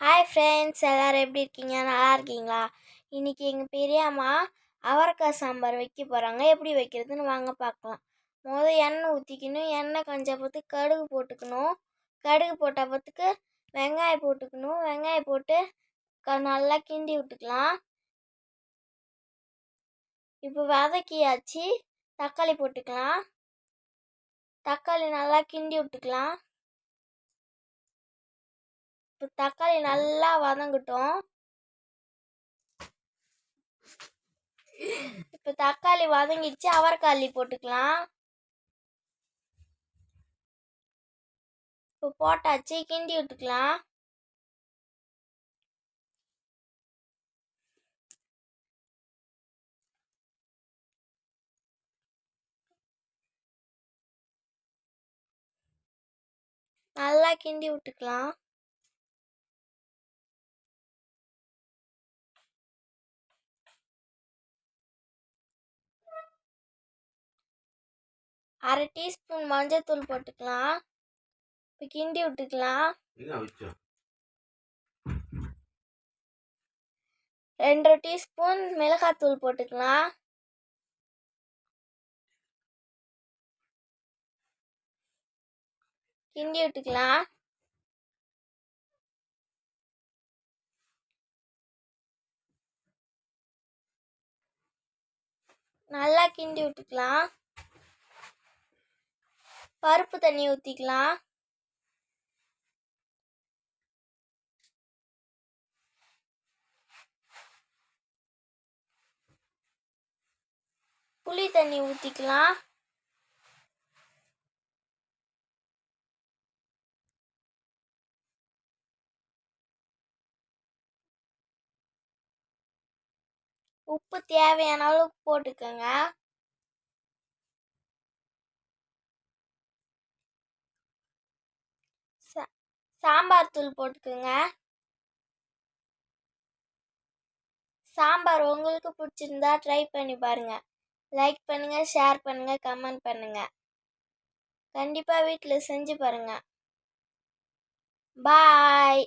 Hi friends எல்லோரும் எப்படி இருக்கீங்க? நல்லா இருக்கீங்களா? இன்றைக்கி எங்கள் பெரியம்மா அவரைக்காய் சாம்பார் வைக்க போகிறாங்க எப்படி வைக்கிறதுன்னு வாங்க பார்க்கலாம். முதல் எண்ணெய் ஊற்றிக்கணும் எண்ணெய் கொஞ்சம் பார்த்து கடுகு போட்டுக்கணும். கடுகு போட்ட பார்த்துக்கு வெங்காயம் போட்டுக்கணும். வெங்காயம் போட்டு க நல்லா கிண்டி விட்டுக்கலாம். இப்போ வதக்கியாச்சு. தக்காளி போட்டுக்கலாம். தக்காளி நல்லா கிண்டி விட்டுக்கலாம். இப்போ தக்காளி நல்லா வதங்கட்டும். இப்போ தக்காளி வதங்கிடுச்சு. அவரைக்காளி போட்டுக்கலாம். இப்போ போட்டாச்சு. கிண்டி விட்டுக்கலாம். நல்லா கிண்டி விட்டுக்கலாம். அரை டீஸ்பூன் மஞ்சத்தூள் போட்டுக்கலாம். இப்போ கிண்டி விட்டுக்கலாம். ரெண்டரை டீஸ்பூன் மிளகாத்தூள் போட்டுக்கலாம். கிண்டி விட்டுக்கலாம். நல்லா கிண்டி விட்டுக்கலாம். பருப்பு தண்ணி ஊற்றிக்கலாம் புளி தண்ணி ஊற்றிக்கலாம் உப்பு தேவையான அளவுக்கு போட்டுக்கோங்க. சாம்பார் தூள் போட்டுக்கோங்க. சாம்பார் உங்களுக்கு பிடிச்சிருந்தா ட்ரை பண்ணி பாருங்கள் லைக் பண்ணுங்கள் ஷேர் பண்ணுங்கள் கமெண்ட் பண்ணுங்கள் கண்டிப்பாக வீட்டில் செஞ்சு பாருங்கள் பாய்